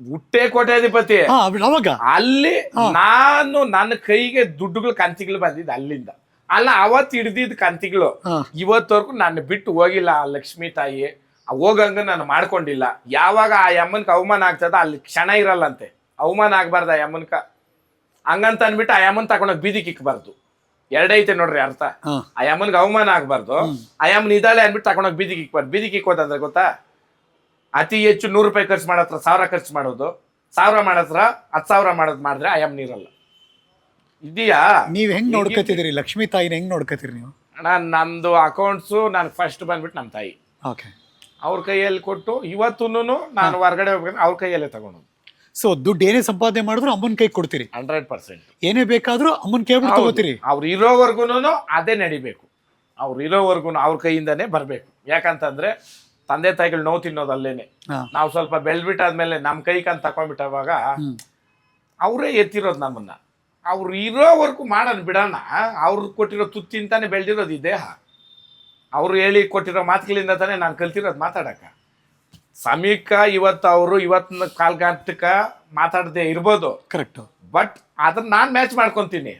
ಹುಟ್ಟೆ ಕೋಟ್ಯಾಧಿಪತಿ ಹಾ ಅವಾಗ. ಅಲ್ಲಿ ನಾನು ನನ್ನ ಕೈಗೆ ದುಡ್ಡುಗಳು ಕಂತಿಗಳು ಬಂದಿದ್ದು ಅಲ್ಲಿಂದ. ಅಲ್ಲ ಅವತ್ ಹಿಡ್ದಿದ್ ಕಂತಿಗಳು ಹಾ. ಇವತ್ತವರೆಗೂ ನನ್ನ ಬಿಟ್ಟು ಹೋಗಿಲ್ಲ ಆ ಲಕ್ಷ್ಮೀ ತಾಯಿ. ಆ ಹೋಗಂಗ ನಾನು ಮಾಡ್ಕೊಂಡಿಲ್ಲ. ಯಾವಾಗ ಆ ಯಮ್ಮನ್ಕ ಅವಮಾನ ಆಗ್ತದ ಅಲ್ಲಿ ಕ್ಷಣ ಇರಲ್ಲಂತೆ. ಅವಮಾನ ಆಗ್ಬಾರ್ದು ಆ ಯಮ್ಮನ್ಕ ಹಂಗಂತ ಅನ್ಬಿಟ್ಟು ಆ ಯಮ್ಮನ್ ತಗೊಂಡೋಗಿ ಬೀದಿಗೆ ಇಕ್ಬಾರ್ದು ಎರಡೈತೆ ನೋಡ್ರಿ ಅರ್ಥ. ಹಾ. ಆ ಯಮ್ಮನ್ಗೆ ಅವಮಾನ ಆಗ್ಬಾರ್ದು. ಆ ಯಮ್ಮನ್ ಇದ್ದಾಳೆ ಅನ್ಬಿಟ್ಟು ತಗೊಂಡೋಗಿ ಬೀದಿಗೆ ಇಕ್ಬಾರ್ದು ಬೀದಿಗೆ ಇಕ್ಕೋದಂದ್ರೆ ಗೊತ್ತಾ? ಅತಿ ಹೆಚ್ಚು ನೂರು ರೂಪಾಯಿ ಖರ್ಚು ಮಾಡತ್ರ ಸಾವಿರ ಖರ್ಚು ಮಾಡೋದು. ಸಾವಿರ ಮಾಡತ್ರ ಹತ್ತು ಸಾವಿರ ಮಾಡೋದು ಮಾಡಿದ್ರೆ ಐ ಆಮ್ ನೀರಲ್ಲ. ಇದೆಯಾ? ನೀವು ಹೆಂಗ್ ನೋಡ್ಕೋತಿದ್ರಿ ಲಕ್ಷ್ಮೀ ತಾಯಿನ ಹೆಂಗ್ ನೋಡ್ಕೋತೀರಿ ನೀವು? ನಾನು ನಂದು ಅಕೌಂಟ್ಸು ನಾನು ಫಸ್ಟ್ ಬಂದ್ಬಿಟ್ಟು ನಮ್ಮ ತಾಯಿ. ಓಕೆ ಅವ್ರ ಕೈಯಲ್ಲಿ ಕೊಟ್ಟು ಇವತ್ತೂ ನಾನು ಹೊರಗಡೆ ಹೋಗ್ಬೇಕು ಅವ್ರ ಕೈಯಲ್ಲೇ ತಗೊಂಡು ಸೊ ದುಡ್ಡು ಏನೇ ಸಂಪಾದನೆ ಮಾಡಿದ್ರು ಅಮ್ಮನ ಕೈ ಕೊಡ್ತೀರಿ. Hundred percent. ಏನೇ ಬೇಕಾದರೂ ಅಮ್ಮನ ಕೈ ಕೇಳ್ಬಿಟ್ಟು ತಗೋತೀರಿ. ಅವ್ರು ಇರೋವರೆಗೂ ಅದೇ ನಡಿಬೇಕು. ಅವ್ರು ಇರೋವರೆಗೂ ಅವ್ರ ಕೈಯಿಂದನೇ ಬರಬೇಕು. ಯಾಕಂತಂದ್ರೆ ತಂದೆ ತಾಯಿಗಳು ನೋವು ತಿನ್ನೋದು ಅಲ್ಲೇನೆ ನಾವು ಸ್ವಲ್ಪ ಬೆಳೆದ್ಬಿಟ್ಟಾದ್ಮೇಲೆ ನಮ್ಮ ಕೈಗಂತ ತಕೊಂಡ್ಬಿಟ್ಟವಾಗ ಹ್ಮ್. ಅವರೇ ಎತ್ತಿರೋದು ನಮ್ಮನ್ನ. ಅವ್ರು ಇರೋವರೆಗೂ ಮಾಡೋಣ ಬಿಡೋಣ. ಅವ್ರು ಕೊಟ್ಟಿರೋ ತುತ್ತಿಂತಾನೆ ಬೆಳೆದಿರೋದು ಈ ದೇಹ. ಅವರು ಹೇಳಿ ಕೊಟ್ಟಿರೋ ಮಾತುಗಳಿಂದ ತಾನೇ ನಾನು ಕಲ್ತಿರೋದು ಮಾತಾಡಕ. ಸಮೀಕ ಇವತ್ತು ಅವರು ಇವತ್ತಿನ ಕಾಲ್ಗಾಂತಕ ಮಾತಾಡದೆ ಇರ್ಬೋದು. ಕರೆಕ್ಟ್ ಬಟ್ ಅದನ್ನ ನಾನು ಮ್ಯಾಚ್ ಮಾಡ್ಕೊತೀನಿ.